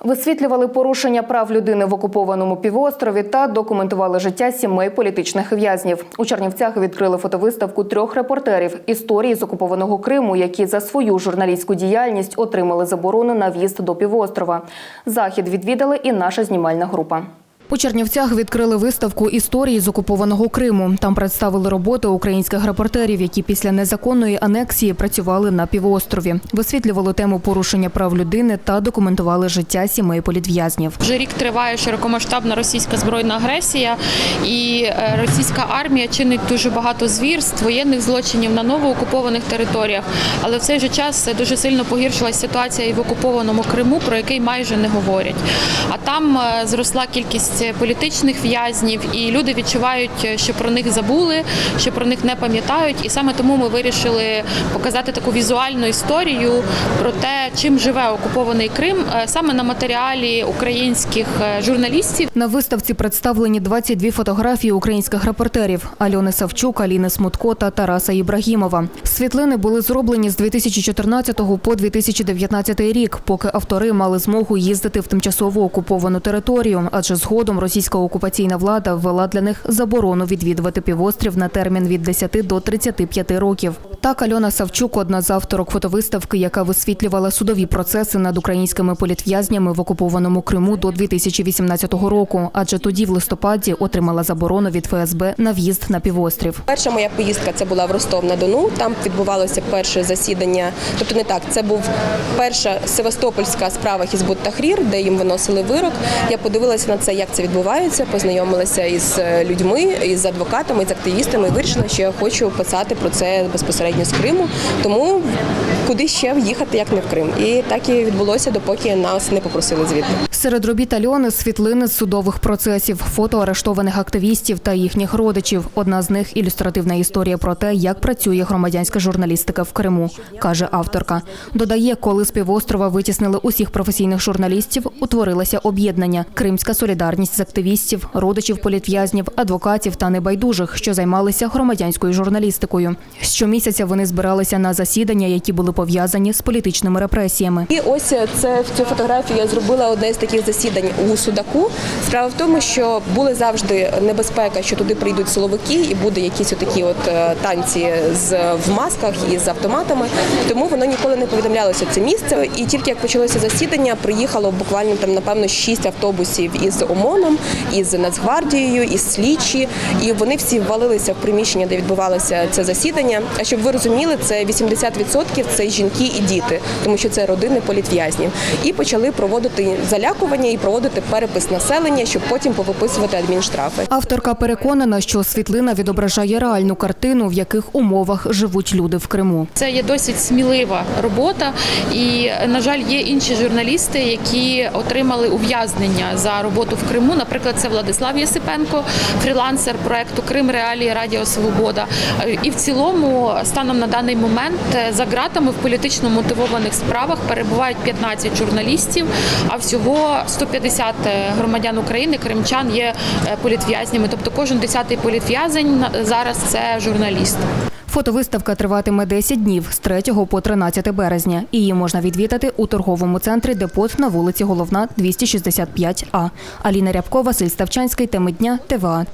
Висвітлювали порушення прав людини в окупованому півострові та документували життя сімей політичних в'язнів. У Чернівцях відкрили фотовиставку трьох репортерів історії з окупованого Криму, які за свою журналістську діяльність отримали заборону на в'їзд до півострова. Захід відвідали і наша знімальна група. У Чернівцях відкрили виставку історії з окупованого Криму. Там представили роботи українських репортерів, які після незаконної анексії працювали на півострові, висвітлювали тему порушення прав людини та документували життя сімей політв'язнів. Вже рік триває широкомасштабна російська збройна агресія, і е, російська армія чинить дуже багато звірств, воєнних злочинів на новоокупованих територіях. Але в цей же час дуже сильно погіршилася ситуація і в окупованому Криму, про який майже не говорять. А там е, зросла кількість політичних в'язнів, і люди відчувають, що про них забули, що про них не пам'ятають. І саме тому ми вирішили показати таку візуальну історію про те, чим живе окупований Крим, е, саме на матеріалі українських е, журналістів. На виставці представлені 22 фотографії українських репортерів Альони Савчук, Аліни Смутко та Тараса Ібрагімова. Світлини були зроблені з 2014 по 2019 рік, поки автори мали змогу їздити в тимчасово окуповану територію, адже згодом російська окупаційна влада ввела для них заборону відвідувати півострів на термін від 10 до 35 років. Так Альона Савчук, одна з авторок фотовиставки, яка висвітлювала судові процеси над українськими політв'язнями в окупованому Криму до 2018 року, адже тоді в листопаді отримала заборону від ФСБ на в'їзд на півострів. Перша моя поїздка це була в Ростов на Дону. Там відбувалося перше засідання. Тобто не так, це був перша севастопольська справа Хізбут Тахрір, де їм виносили вирок. Я подивилася на це, як це відбувається, познайомилася із е, людьми, із адвокатами, з активістами. і Вирішила, що я хочу писати про це безпосередньо з Криму. Тому куди ще їхати, як не в Крим. І так і відбулося, допоки нас не попросили звідти. Серед робіт Альони світлини з судових процесів, фото арештованих активістів та їхніх родичів. Одна з них ілюстративна історія про те, як працює громадянська журналістика в Криму, каже авторка. Додає, коли з півострова витіснили усіх професійних журналістів, утворилося об'єднання Кримська солідарність з активістів, родичів політв'язнів, адвокатів та небайдужих, що займалися громадянською журналістикою. Щомісяця вони збиралися на засідання, які були пов'язані з політичними репресіями. І ось це в цю фотографію я зробила одне з таких засідань у Судаку. Справа в тому, що були завжди небезпека, що туди прийдуть силовики, і буде якісь отакі от е, танці з в масках і з автоматами. Тому воно ніколи не повідомлялося це місце. І тільки як почалося засідання, приїхало буквально там, напевно, шість автобусів із ОМОНом, із Нацгвардією, із слідчі, і вони всі ввалилися в приміщення, де відбувалося це засідання. А щоб ви розуміли, це 80% це жінки і діти, тому що це родини політв'язнів. І почали проводити залякування і проводити перепис населення, щоб потім повиписувати адмінштрафи. Авторка переконана, що світлина відображає реальну картину, в яких умовах живуть люди в Криму. Це є досить смілива робота, і на жаль, є інші журналісти, які отримали ув'язнення за роботу в Криму. Наприклад, це Владислав Єсипенко, фрілансер проекту Крим Реалії Радіо Свобода. І в цілому, станом на даний момент, за ґратами в політично мотивованих справах перебувають 15 журналістів, а всього 150 громадян України, кримчан є е, політв'язнями. Тобто кожен десятий політв'язень зараз це журналіст. Фотовиставка триватиме 10 днів з 3 по 13 березня. Її можна відвідати у торговому центрі Депот на вулиці Головна, 265А. Аліна Рябкова, Василь Ставчанський. Теми дня ТВА.